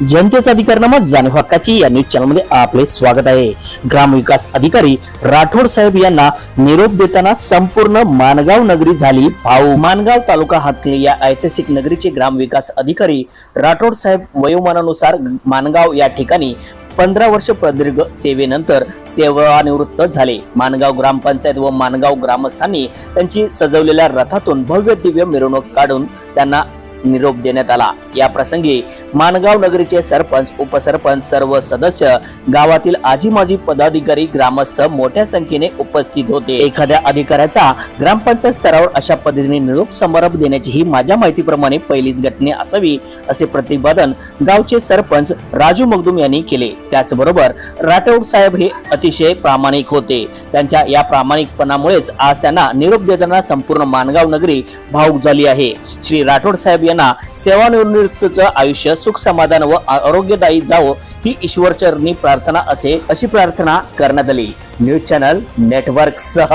जनतेचा अधिकार नामा जाणीव हक्काची या न्यूज चॅनलमध्ये आपले स्वागत आहे. ग्रामविकास अधिकारी राठोड साहेब यांना निरोप देताना संपूर्ण मानगाव नगरी झाली भाऊ. मानगाव तालुका हातले या ऐतिहासिक नगरीचे ग्रामविकास अधिकारी राठोड साहेब वयोमानानुसार मानगाव या ठिकाणी पंधरा वर्ष प्रदीर्घ सेवेनंतर सेवानिवृत्त झाले. मानगाव ग्रामपंचायत व मानगाव ग्रामस्थांनी त्यांची सजवलेल्या रथातून भव्य दिव्य मिरवणूक काढून त्यांना निरोप देण्यात आला. या प्रसंगी मानगाव नगरीचे सरपंच उपसरपंच सर्व सदस्य गावातील आजी माजी पदाधिकारी ग्रामस्थ मोठ्या संख्येने उपस्थित होते. एखाद्या अधिकाऱ्याचा ग्रामपंचायत स्तरावर अशा पद्धतीने निरोप समारंभ देण्याची ही माझ्या माहितीप्रमाणे पहिलीच घटना असावी असे प्रतिपादन गावचे सरपंच राजू मगदुम यांनी केले. त्याचबरोबर राठोड साहेब हे अतिशय प्रामाणिक होते. त्यांच्या या प्रामाणिकपणामुळेच आज त्यांना निरोप देताना संपूर्ण मानगाव नगरी भाऊक झाली आहे. श्री राठोड साहेब यांना सेवानिवृत्तीचं आयुष्य सुख समाधान व आरोग्यदायी जावं ही ईश्वरचरणी प्रार्थना असे अशी प्रार्थना करण्यात आली. न्यूज चॅनल नेटवर्क सह